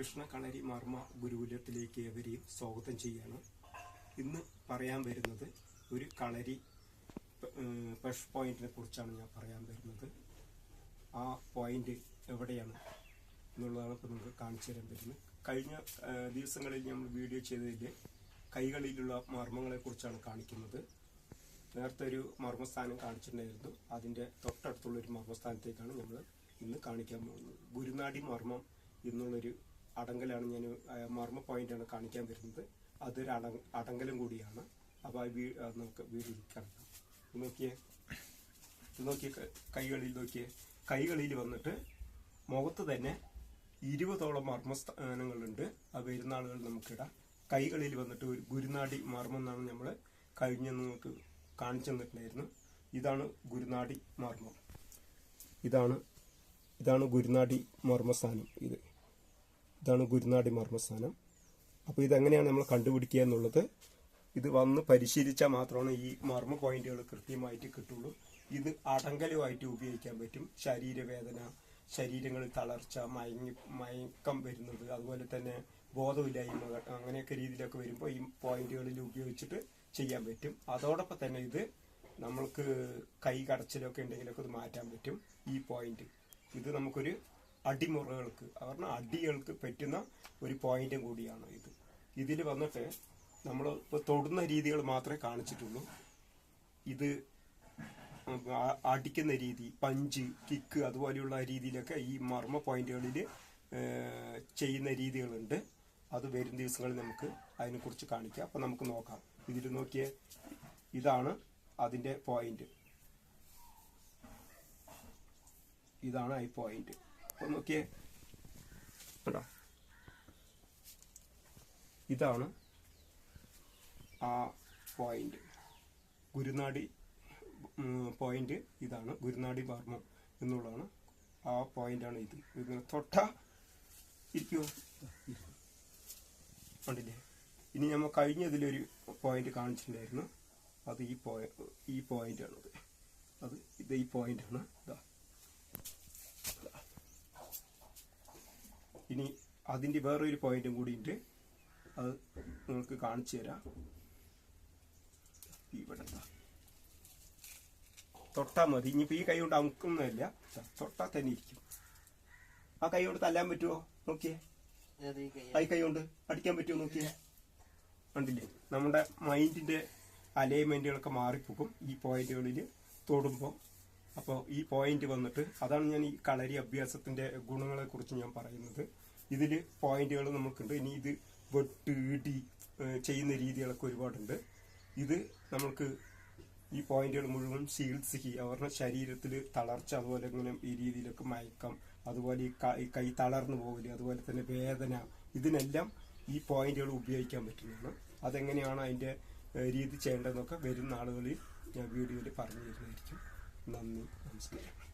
കൃഷ്ണ കളരി മർമ്മ ഗുരുകുലത്തിലേക്ക് ഏവരെയും സ്വാഗതം ചെയ്യാണ്. ഇന്ന് പറയാൻ വരുന്നത് ഒരു കളരി പഷ് പോയിന്റിനെ കുറിച്ചാണ് ഞാൻ പറയാൻ വരുന്നത്. ആ പോയിന്റ് എവിടെയാണ് എന്നുള്ളതാണ് ഇപ്പോൾ നിങ്ങൾക്ക് കാണിച്ചു തരാൻ പറ്റുന്നത്. കഴിഞ്ഞ ദിവസങ്ങളിൽ നമ്മൾ വീഡിയോ ചെയ്തതിൽ കൈകളിലുള്ള മർമ്മങ്ങളെ കുറിച്ചാണ് കാണിക്കുന്നത്. നേരത്തെ ഒരു മർമ്മസ്ഥാനം കാണിച്ചിട്ടുണ്ടായിരുന്നു. അതിന്റെ തൊട്ടടുത്തുള്ള ഒരു മർമ്മസ്ഥാനത്തേക്കാണ് നമ്മൾ ഇന്ന് കാണിക്കാൻ പോകുന്നത്. ഗുരുനാടി മർമ്മം എന്നുള്ളൊരു അടങ്കലാണ് ഞാൻ മർമ്മ പോയിന്റ് ആണ് കാണിക്കാൻ വരുന്നത്. അതൊരു അട അടങ്കലും കൂടിയാണ്. അപ്പോൾ ആ നമുക്ക് വീഡിയോ കാണിക്കാം നോക്കിയേ. നോക്കിയേ കൈകളിൽ നോക്കിയേ. കൈകളിൽ വന്നിട്ട് മുഖത്ത് തന്നെ ഇരുപതോളം മർമ്മസ്ഥാനങ്ങളുണ്ട്. ആ വരുന്ന ആളുകൾ നമുക്കിടാം. കൈകളിൽ വന്നിട്ട് ഒരു ഗുരുനാടി മർമ്മം എന്നാണ് നമ്മൾ കഴിഞ്ഞ നിങ്ങൾക്ക് കാണിച്ചു തന്നിട്ടുണ്ടായിരുന്നു. ഇതാണ് ഗുരുനാടി മർമ്മം. ഇതാണ് ഇതാണ് ഗുരുനാടി മർമ്മസ്ഥാനം. ഇത് ഇതാണ് ഗുരുനാടി മർമ്മസ്ഥാനം. അപ്പോൾ ഇതെങ്ങനെയാണ് നമ്മൾ കണ്ടുപിടിക്കുക എന്നുള്ളത്? ഇത് വന്ന് പരിശീലിച്ചാൽ മാത്രമാണ് ഈ മർമ്മ പോയിന്റുകൾ കൃത്യമായിട്ട് കിട്ടുള്ളൂ. ഇത് അടങ്കലുമായിട്ട് ഉപയോഗിക്കാൻ പറ്റും. ശരീരവേദന ശരീരങ്ങളിൽ തളർച്ച മയങ്ങി മയക്കം വരുന്നത് അതുപോലെ തന്നെ ബോധമില്ലായ്മ അങ്ങനെയൊക്കെ രീതിയിലൊക്കെ വരുമ്പോൾ ഈ പോയിന്റുകളിൽ ഉപയോഗിച്ചിട്ട് ചെയ്യാൻ പറ്റും. അതോടൊപ്പം തന്നെ ഇത് നമ്മൾക്ക് കൈ കടച്ചിലൊക്കെ ഉണ്ടെങ്കിലൊക്കെ ഇത് മാറ്റാൻ പറ്റും. ഈ പോയിന്റ്. ഇത് നമുക്കൊരു അടിമുറകൾക്ക് അവരുടെ അടികൾക്ക് പറ്റുന്ന ഒരു പോയിന്റും കൂടിയാണ് ഇത്. ഇതിൽ വന്നിട്ട് നമ്മൾ ഇപ്പോൾ തൊടുന്ന രീതികൾ മാത്രമേ കാണിച്ചിട്ടുള്ളൂ. ഇത് അടിക്കുന്ന രീതി പഞ്ച് കിക്ക് അതുപോലെയുള്ള രീതിയിലൊക്കെ ഈ മർമ്മ പോയിന്റുകളിൽ ചെയ്യുന്ന രീതികളുണ്ട്. അത് വരും ദിവസങ്ങളിൽ നമുക്ക് അതിനെക്കുറിച്ച് കാണിക്കാം. അപ്പം നമുക്ക് നോക്കാം. ഇതിൽ നോക്കിയ ഇതാണ് അതിന്റെ പോയിന്റ് ഇതാണ് ഐ പോയിന്റ് നോക്കിയേ. കണ്ടോ? ഇതാണ് ആ പോയിന്റ് ഗുരുനാടി പോയിന്റ് ഇതാണ്. ഗുരുനാടി മർമ്മം എന്നുള്ളതാണ് ആ പോയിന്റാണ് ഇത്. ഇതിനെ തൊട്ട ഇരിക്കുമോ കണ്ടില്ലേ? ഇനി നമ്മൾ കഴിഞ്ഞതിലൊരു പോയിന്റ് കാണിച്ചിട്ടുണ്ടായിരുന്നു. അത് ഈ പോയിന്റ് ഈ പോയിന്റ് ആണ് അത് ഇത് ഈ പോയിന്റ് ആണ്. ഇതാ ഇതാ. ഇനി അതിന്റെ വേറൊരു പോയിന്റും കൂടി ഉണ്ട്. അത് നിങ്ങൾക്ക് കാണിച്ചു തരാം. ഇവിടെ ദാ. തൊട്ടാ മതി. ഇനിയിപ്പോ ഈ കൈ കൊണ്ട് അമുക്കുന്നതല്ല. തൊട്ടാ തന്നെ ഇരിക്കും. ആ കൈ കൊണ്ട് തല്ലാൻ പറ്റുമോ നോക്കിയേ. ആ ഈ കൈ കൊണ്ട് അടിക്കാൻ പറ്റുമോ നോക്കിയേ. കണ്ടില്ലേ? നമ്മുടെ മൈൻഡിന്റെ അലൈൻമെന്റുകളൊക്കെ മാറിപ്പോകും. ഈ പോയിന്റുകളിൽ തൊടുമ്പോൾ അപ്പോൾ ഈ പോയിന്റ് വന്നിട്ട് അതാണ് ഞാൻ ഈ കളരി അഭ്യാസത്തിന്റെ ഗുണങ്ങളെ കുറിച്ച് ഞാൻ പറയുന്നത്. ഇതിൽ പോയിന്റുകൾ നമുക്കുണ്ട് ഇനി ഇത് വെട്ട് ഇടി ചെയ്യുന്ന രീതികളൊക്കെ ഒരുപാടുണ്ട്. ഇത് നമുക്ക് ഈ പോയിന്റുകൾ മുഴുവൻ ചികിത്സിക്കുക അവരുടെ ശരീരത്തിൽ തളർച്ച അതുപോലെ ഇങ്ങനെ ഈ രീതിയിലൊക്കെ മയക്കം അതുപോലെ ഈ കൈ തളർന്നു പോകൽ അതുപോലെ തന്നെ വേദന ഇതിനെല്ലാം ഈ പോയിന്റുകൾ ഉപയോഗിക്കാൻ പറ്റുന്നതാണ്. അതെങ്ങനെയാണ് അതിന്റെ രീതി ചെയ്യേണ്ടതെന്നൊക്കെ വരുന്ന ആളുകളിൽ ഞാൻ വീഡിയോയിൽ പറഞ്ഞു തരുന്നതായിരിക്കും Mummy, I'm scared.